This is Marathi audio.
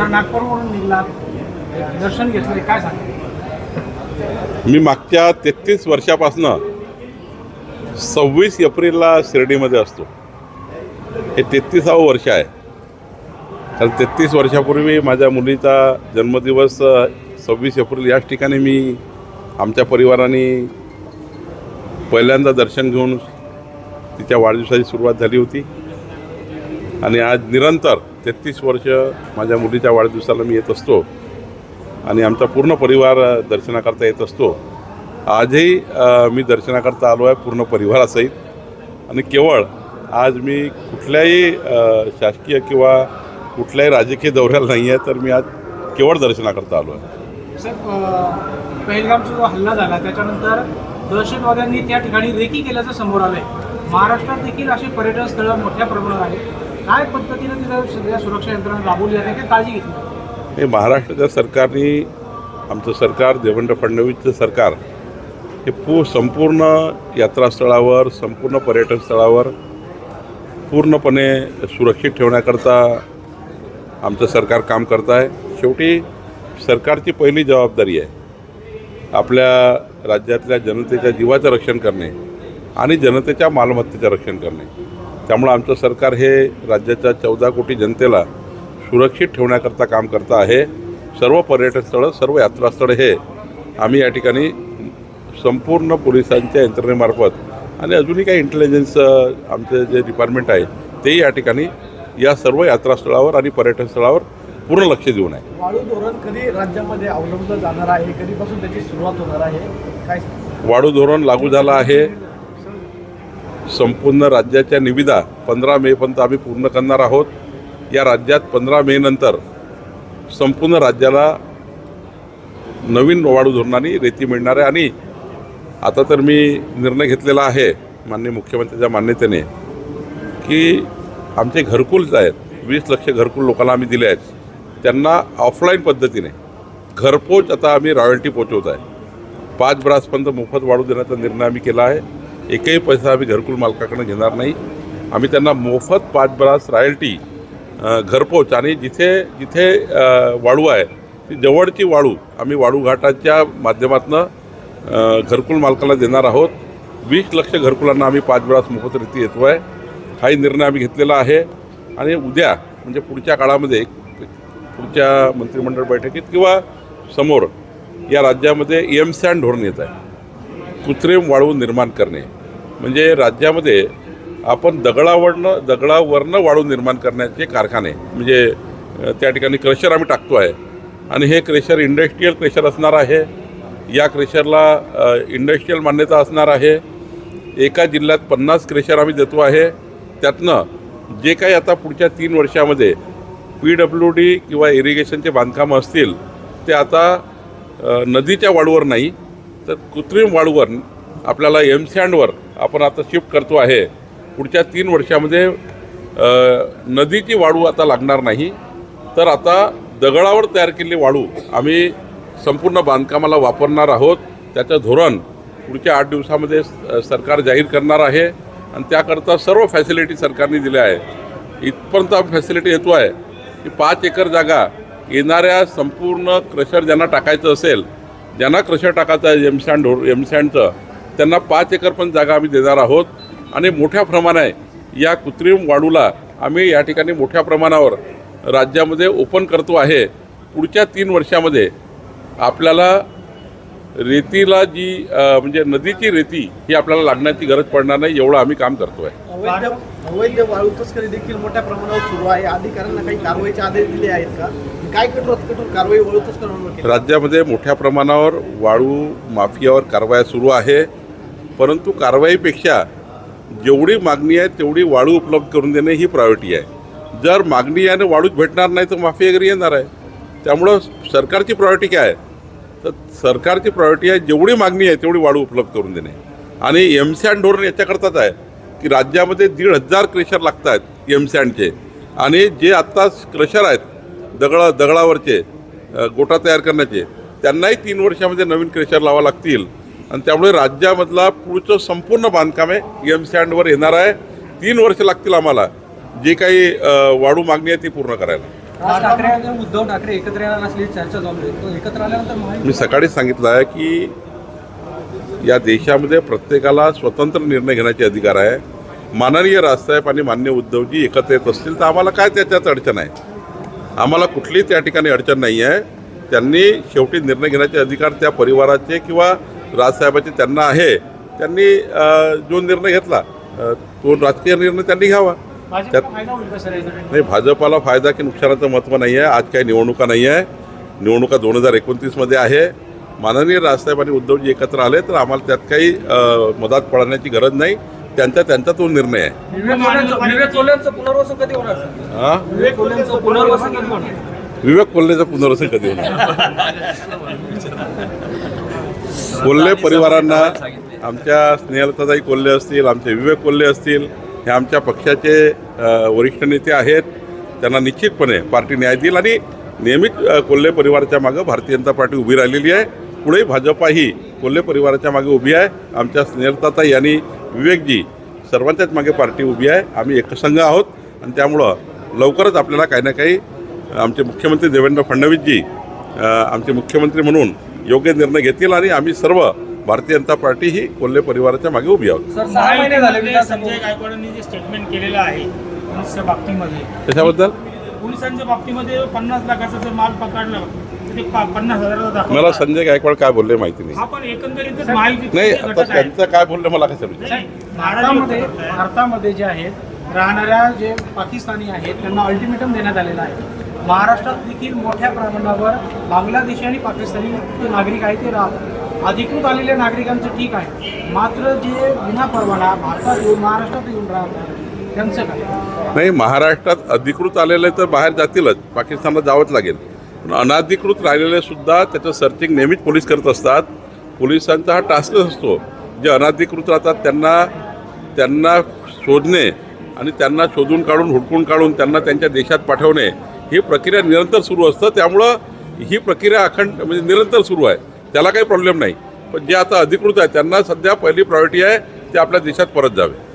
सर नागपूरवरून निघलात दर्शन घेतले. काय सांगा मी मागच्या तेहतीस वर्षापासनं सव्वीस एप्रिलला शिर्डीमध्ये असतो. हे तेहतीसावं वर्ष आहे. तर तेहतीस वर्षापूर्वी माझ्या मुलीचा जन्मदिवस सव्वीस एप्रिल याच ठिकाणी मी आमच्या परिवाराने पहिल्यांदा दर्शन घेऊन तिच्या वाढदिवसाची सुरुवात झाली होती. आणि आज निरंतर तेहतीस वर्ष माझ्या मुलीच्या वाढदिवसाला मी येत असतो आणि आमचा पूर्ण परिवार दर्शनाकरता येत असतो. आजही मी दर्शनाकरता आलो आहे पूर्ण परिवारासहित. आणि केवळ आज मी कुठल्याही शासकीय किंवा कुठल्याही राजकीय दौऱ्याला नाही आहे तर मी आज केवळ दर्शनाकरता आलो आहे. सर अं, जो हल्ला झाला त्याच्यानंतर दहशतवाद्यांनी त्या ठिकाणी रेकी केल्याचं समोर आलं आहे महाराष्ट्रात देखील असे पर्यटन स्थळं मोठ्या प्रमाणात आहेत. काय पद्धतीने तिथं सध्या सुरक्षा यंत्रणा राबवली जाते काय काळजी घेतली? हे महाराष्ट्राच्या सरकारने आमचं सरकार देवेंद्र फडणवीसचं सरकार हे पू संपूर्ण यात्रास्थळावर संपूर्ण पर्यटन स्थळावर पूर्णपणे सुरक्षित ठेवण्याकरता आमचं सरकार काम करत आहे शेवटी सरकारची पहिली जबाबदारी आहे आपल्या राज्यातल्या जनतेच्या जीवाचं रक्षण करणे आणि जनतेच्या मालमत्तेचं रक्षण करणे. त्यामुळं आमचं सरकार हे राज्याच्या चौदा कोटी जनतेला सुरक्षित ठेवण्याकरता काम करतं आहे. सर्व पर्यटन स्थळं सर्व यात्रास्थळं हे आम्ही या ठिकाणी संपूर्ण पोलिसांच्या यंत्रणेमार्फत आणि अजूनही काही इंटेलिजन्स आमचे जे डिपार्टमेंट आहे तेही या ठिकाणी या सर्व यात्रास्थळावर आणि पर्यटन स्थळावर पूर्ण लक्ष देऊन आहे. वाळू धोरण कधी राज्यामध्ये अवलंबलं जाणार आहे? कधीपासून त्याची सुरुवात होणार आहे? काय वाढू धोरण लागू झालं आहे. संपूर्ण राज्याच्या निविदा पंधरा मेपर्यंत आम्ही पूर्ण करणार आहोत. या राज्यात पंधरा मे नंतर संपूर्ण राज्याला नवीन वाढू धोरणाने रेती मिळणार आहे आणि आता तर मी निर्णय घेतलेला आहे माननीय मुख्यमंत्र्यांच्या मान्यतेने की आमचे घरकुल आहेत वीस लक्ष घरकुल लोकांना आम्ही दिले आहेत. त्यांना ऑफलाईन पद्धतीने घरपोच आता आम्ही रॉयल्टी पोचवत आहे. पाच ब्रासपर्यंत मोफत वाढू देण्याचा निर्णय आम्ही केला आहे. एकही पैसा आम्ही घरकुल मालकाकडनं घेणार नाही. आम्ही त्यांना मोफत पाच ब्रास रॉयल्टी घरपोच आणि जिथे जिथे वाळू आहे ती जवळची वाळू आम्ही वाळू घाटाच्या माध्यमातून घरकुल मालकाला देणार आहोत. वीस लक्ष घरकुलांना आम्ही पाच ब्रास मोफत रीती येतो आहे हाही निर्णय आम्ही घेतलेला आहे. आणि उद्या म्हणजे पुढच्या काळामध्ये पुढच्या मंत्रिमंडळ बैठकीत किंवा समोर या राज्यामध्ये एम सॅन धोरण येत आहे. कृत्रिम वाळू निर्माण करणे. म्हणजे राज्यामध्ये आपण दगडावरनं दगडावरनं वाळू निर्माण करण्याचे कारखाने म्हणजे त्या ठिकाणी क्रेशर आम्ही टाकतो आहे. आणि हे क्रेशर इंडस्ट्रीयल क्रेशर असणार आहे. या क्रेशरला इंडस्ट्रीयल मान्यता असणार आहे. एका जिल्ह्यात पन्नास क्रेशर आम्ही देतो आहे. त्यातनं जे काही आता पुढच्या तीन वर्षामध्ये पी डब्ल्यू डी किंवा इरिगेशनचे बांधकामं असतील ते आता नदीच्या वाळूवर नाही तर कृत्रिम वाळूवर आपल्याला एम सँडवर आपण आता शिफ्ट करतो आहे. पुढच्या तीन वर्षामध्ये नदीची वाळू आता लागणार नाही. तर आता दगडावर तयार केलेली वाळू आम्ही संपूर्ण बांधकामाला वापरणार आहोत. त्याचं धोरण पुढच्या आठ दिवसामध्ये सरकार जाहीर करणार आहे. आणि त्याकरता सर्व फॅसिलिटी सरकारने दिल्या आहे इथपर्यंत आम्ही फॅसिलिटी येतो आहे की पाच एकर जागा येणाऱ्या संपूर्ण क्रशर ज्यांना टाकायचं असेल ज्यांना क्रशर टाकायचं आहे एम सँड एम सँडचं त्यांना पाच एकर पण जागा आम्ही देणार आहोत. आणि मोठ्या प्रमाणे या कृत्रिम वाढूला आम्ही या ठिकाणी मोठ्या प्रमाणावर राज्यामध्ये ओपन करतो आहे. पुढच्या तीन वर्षामध्ये आपल्याला रेतीला जी म्हणजे नदीची रेती ही आपल्याला लागण्याची गरज पडणार नाही एवढं आम्ही काम करतो आहे अवैध अवैध वाळू तस्करी देखील मोठ्या प्रमाणावर सुरू आहे. अधिकाऱ्यांना काही कारवाईचे आदेश दिले आहेत का? काय कठोर कठोर कारवाई वाळू तस्करांवर केली राज्यामध्ये मोठ्या प्रमाणावर वाळू माफियावर कारवाया सुरू आहे. परंतु कारवाईपेक्षा जेवढी मागणी आहे तेवढी वाळू उपलब्ध करून देणे ही प्रायोरिटी आहे. जर मागणी आहे आणि वाळूच भेटणार नाही तर माफी वगैरे येणार आहे. त्यामुळं सरकारची प्रायोरिटी काय आहे? तर सरकारची प्रायोरिटी आहे जेवढी मागणी आहे तेवढी वाळू उपलब्ध करून देणे. आणि एम अँड धोरण याच्याकरताच आहे की राज्यामध्ये दीड हजार क्रेशर लागत आहेत एम सँडचे आणि जे आत्ता क्रेशर आहेत दगडा दगडावरचे गोटा तयार करण्याचे त्यांनाही तीन वर्षामध्ये नवीन क्रेशर लावा लागतील. आणि त्यामुळे राज्यामधला पुढचं संपूर्ण बांधकामे एम सँडवर येणार आहे. तीन वर्ष लागतील आम्हाला. जे काही वाढू मागणी आहे ती पूर्ण करायला. उद्धव ठाकरे एकत्र येणार असल्याची चर्चा चालू आहे. एकत्र आल्यानंतर मी सकाळीच सांगितलं आहे की या देशामध्ये प्रत्येकाला स्वतंत्र निर्णय घेण्याचे अधिकार आहे. माननीय राजसाहेब आणि मान्य उद्धवजी एकत्र येत असतील तर आम्हाला काय त्याच्यात अडचण आहे? आम्हाला कुठलीही त्या ठिकाणी अडचण नाही आहे त्यांनी शेवटी निर्णय घेण्याचे अधिकार त्या परिवाराचे किंवा राजसाहेबाचे त्यांना आहे त्यांनी जो निर्णय घेतला तो राजकीय निर्णय त्यांनी घ्यावा. त्यात- नाही भाजपाला फायदा की नुकसानाचं महत्त्व नाही आहे आज काही निवडणुका नाही आहे. निवडणुका दोन हजार एकोणतीसमध्ये आहे. माननीय राजसाहेब आणि उद्धवजी एकत्र आले तर आम्हाला त्यात काही अ, मधात पडण्याची गरज नाही. त्यांचा त्यांचा तो निर्णय आहे. विवेक कोल्हेंचं पुनर्वसन कधी होणार? कोल्हे परिवारांना आमच्या स्नेहलताताई कोल्हे असतील आमचे विवेक कोल्हे असतील हे आमच्या पक्षाचे वरिष्ठ नेते आहेत. त्यांना निश्चितपणे पार्टी न्याय देईल आणि अ, कोल्हे परिवाराच्या मागं भारतीय जनता पार्टी उभी राहिलेली आहे. पुढे भाजपा ही कोल्हे परिवाराच्या मागे उभी आहे. आमच्या स्नेहलताताई आणि विवेकजी सर्वांच्याच मागे पार्टी उभी आहे. आम्ही एकसंघ आहोत आणि त्यामुळं लवकरच आपल्याला काही ना काही आमचे मुख्यमंत्री देवेंद्र फडणवीसजी आमचे मुख्यमंत्री म्हणून योग्य निर्णय घेतील आणि आम्ही सर्व भारतीय जनता पार्टी ही कोल्हे परिवाराच्या मागे उभी आहोत. संजय गायकवाडांनी जे स्टेटमेंट केलेलं आहे पोलिसच्या बाबतीमध्ये त्याच्याबद्दल पोलिसांच्या बाबतीमध्ये पन्नास लाखाचा जर माल पकडलं. मला संजय गायकवाड काय बोलले माहिती नाही. हा पण एकंदरीतच महायुतीचे नाही आता त्यांचं काय बोलले मला काय भारतामध्ये भारतामध्ये जे आहेत राहणाऱ्या जे पाकिस्तानी आहेत त्यांना अल्टिमेटम देण्यात आलेलं आहे. महाराष्ट्रात देखील मोठ्या प्रमाणावर बांगलादेशी आणि पाकिस्तानी जे नागरिक आहेत ते राहतात. अधिकृत आलेल्या नागरिकांचं ठीक आहे. मात्र जे विना परवाना भारतात येऊन महाराष्ट्रात येऊन राहतात त्यांचं काय? नाही महाराष्ट्रात अधिकृत आलेले तर बाहेर जातीलच. पाकिस्तानला जावंच लागेल. पण अनाधिकृत राहिलेले सुद्धा त्याचं सर्चिंग नेहमीच पोलीस करत असतात. पोलिसांचा हा टास्कच असतो. जे अनाधिकृत राहतात त्यांना त्यांना शोधणे आणि त्यांना शोधून काढून हुडकून काढून त्यांना त्यांच्या देशात पाठवणे ही प्रक्रिया निरंतर सुरू असतं. त्यामुळं ही प्रक्रिया अखंड म्हणजे निरंतर सुरू आहे. त्याला काही प्रॉब्लेम नाही. पण जे आता अधिकृत आहे त्यांना सध्या पहिली प्रायोरिटी आहे ते आपल्या देशात परत जावे.